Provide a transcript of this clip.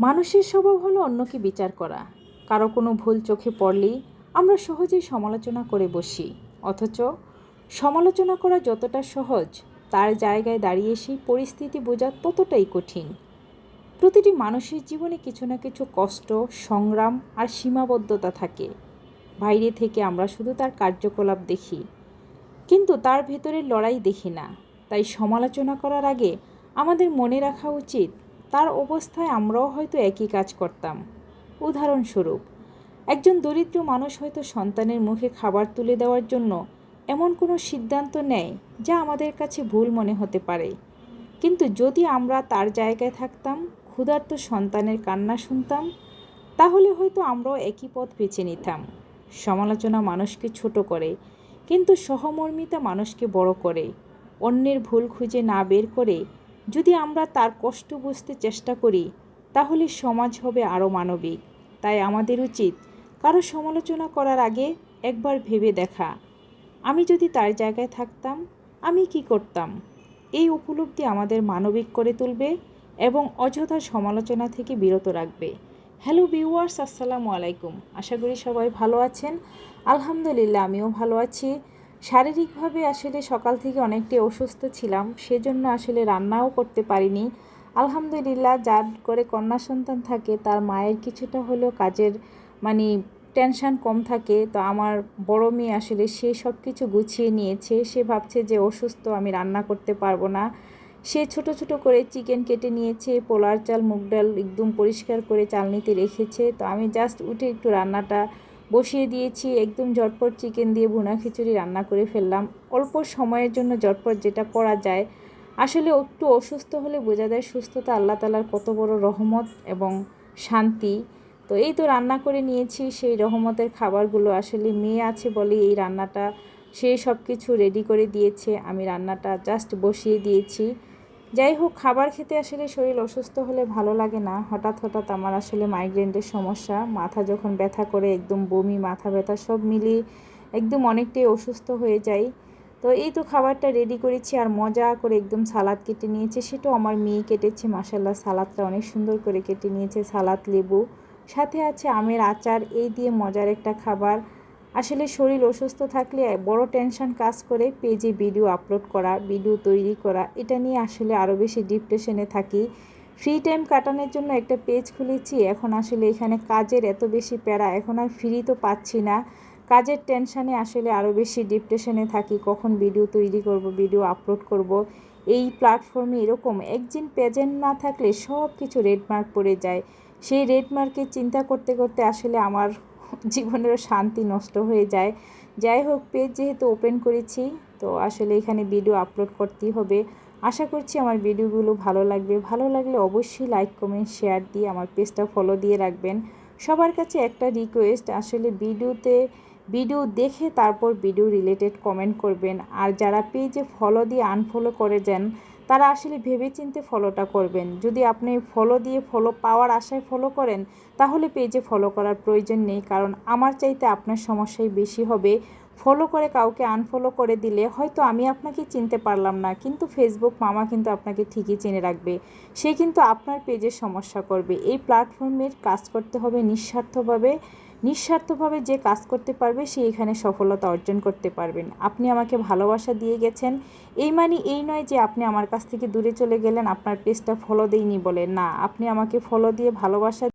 মানুষের স্বভাব হলো অন্যকে বিচার করা। কারও কোনো ভুল চোখে পড়লেই আমরা সহজেই সমালোচনা করে বসি। অথচ সমালোচনা করা যতটা সহজ, তার জায়গায় দাঁড়িয়ে সেই পরিস্থিতি বোঝা ততটাই কঠিন। প্রতিটি মানুষের জীবনে কিছু না কিছু কষ্ট, সংগ্রাম আর সীমাবদ্ধতা থাকে। বাইরে থেকে আমরা শুধু তার কার্যকলাপ দেখি। কিন্তু তার ভেতরের লড়াই দেখি না। তাই সমালোচনা করার আগে আমাদের মনে রাখা উচিত তার অবস্থায় আমরাও হয়তো একই কাজ করতাম। উদাহরণস্বরূপ, একজন দরিদ্র মানুষ হয়তো সন্তানের মুখে খাবার তুলে দেওয়ার জন্য এমন কোনো সিদ্ধান্ত নেয় যা আমাদের কাছে ভুল মনে হতে পারে। কিন্তু যদি আমরা তার জায়গায় থাকতাম, ক্ষুধার্ত সন্তানের কান্না শুনতাম, তাহলে হয়তো আমরাও একই পথ বেছে নিতাম। সমালোচনা মানুষকে ছোট করে, কিন্তু সহমর্মিতা মানুষকে বড় করে, অন্যের ভুল খুঁজে না বের করে যদি আমরা তার কষ্ট বুঝতে চেষ্টা করি, তাহলে সমাজ হবে আরও মানবিক। তাই আমাদের উচিত কারও সমালোচনা করার আগে একবার ভেবে দেখা। আমি যদি তার জায়গায় থাকতাম, আমি কি করতাম? এই উপলব্ধি আমাদের মানবিক করে তুলবে এবং অযথা সমালোচনা থেকে বিরত রাখবে। হ্যালো ভিউয়ার্স, আসসালামু আলাইকুম। আশা করি সবাই ভালো আছেন। আলহামদুলিল্লাহ, আমিও ভালো আছি। শারীরিকভাবে আসলে সকাল থেকে অনেকটাই অসুস্থ ছিলাম, সেজন্য আসলে রান্নাও করতে পারিনি। আলহামদুলিল্লাহ, যার করে কন্যা সন্তান থাকে, তার মায়ের কিছুটা হলেও কাজের মানে টেনশান কম থাকে। তো আমার বড় মেয়ে আসলে সে সব কিছু গুছিয়ে নিয়েছে। সে ভাবছে যে অসুস্থ, আমি রান্না করতে পারব না। সে ছোট ছোট করে চিকেন কেটে নিয়েছে পোলার চাল, মুগ ডাল একদম পরিষ্কার করে চালনিতে রেখেছে। তো আমি জাস্ট উঠে একটু রান্নাটা বসিয়ে দিয়েছি, একদম ঝটপট চিকেন দিয়ে ভুনা খিচুড়ি রান্না করে ফেললাম। অল্প সময়ের জন্য ঝটপট যেটা করা যায়। আসলে একটু অসুস্থ হলে বোঝা যায় সুস্থতা আল্লাহ তালার কত বড় রহমত এবং শান্তি। তো এই তো রান্না করে নিয়েছি, সেই রহমতের খাবারগুলো আসলে মেয়ে আছে বলে এই রান্নাটা, সে সব কিছু রেডি করে দিয়েছে। আমি রান্নাটা জাস্ট বসিয়ে দিয়েছি। যাই হোক খাবার খেতে আসলে শরীর অসুস্থ হলে ভালো লাগে না। হঠাৎ হঠাৎ আমার আসলে মাইগ্রেনের সমস্যা। মাথা যখন ব্যথা করে, একদম বমি, মাথা ব্যথা সব মিলিয়ে একদম অনেকটাই অসুস্থ হয়ে যাই। তো এই তো খাবারটা রেডি করেছি আর মজা করে একদম সালাদ কেটে নিয়েছে। সেটাও আমার মেয়ে কেটেছে মাসাল্লাহ সালাদটা অনেক সুন্দর করে কেটে নিয়েছে। সালাদ, লেবু, সাথে আছে আমের আচার। এই দিয়ে মজার একটা খাবার। আসলে শরীর অসুস্থ থাকলে বড় টেনশন কাজ করে পেজে ভিডিও আপলোড করা ভিডিও তৈরি করা, এটা নিয়ে আসলে আরও বেশি ডিপ্রেশনে থাকি। ফ্রি টাইম কাটানোর জন্য একটা পেজ খুলেছি, এখন আসলে এখানে কাজের এত বেশি প্যারা, এখন আর ফ্রি তো পাচ্ছি না। কাজের টেনশানে আসলে আরও বেশি ডিপ্রেশনে থাকি, কখন ভিডিও তৈরি করব ভিডিও আপলোড করব। এই প্ল্যাটফর্মে এরকম একদিন প্রেজেন্ট না থাকলে সব কিছু রেডমার্ক পড়ে যায়। সেই রেডমার্কের চিন্তা করতে করতে আসলে আমার জীবনেরও শান্তি নষ্ট হয়ে যায়। যাই হোক পেজ যেহেতু ওপেন করেছি, তো আসলে এখানে ভিডিও আপলোড করতেই হবে। আশা করছি আমার ভিডিওগুলো ভালো লাগবে। ভালো লাগলে অবশ্যই লাইক কমেন্ট শেয়ার দিয়ে আমার পেজটা ফলো দিয়ে রাখবেন। সবার কাছে একটা রিকোয়েস্ট আসলে ভিডিওতে ভিডিও দেখে তারপর ভিডিও রিলেটেড কমেন্ট করবেন। আর যারা পেজে ফলো দিয়ে আনফলো করে যান তারা আসলে ভেবে চিনতে ফলোটা করবেন। যদি আপনি ফলো দিয়ে ফলো পাওয়ার আশায় ফলো করেন, তাহলে পেজে ফলো করার প্রয়োজন নেই। কারণ আমার চাইতে আপনার সমস্যাই বেশি হবে। ফলো করে কাউকে আনফলো করে দিলে হয়তো আমি আপনাকে চিনতে পারলাম না। কিন্তু ফেসবুক মামা কিন্তু আপনাকে ঠিকই চিনে রাখবে। সে কিন্তু আপনার পেজের সমস্যা করবে। এই প্ল্যাটফর্মের কাজ করতে হবে নিঃস্বার্থভাবে। নিঃস্বার্থভাবে যে কাজ করতে পারবে, সে এখানে সফলতা অর্জন করতে পারবেন। আপনি আমাকে ভালোবাসা দিয়ে গেছেন। এই মানে এই নয় যে আপনি আমার কাছ থেকে দূরে চলে গেলেন, আপনার পেজটা ফলো দেইনি বলে। না, আপনি আমাকে ফলো দিয়ে ভালোবাসা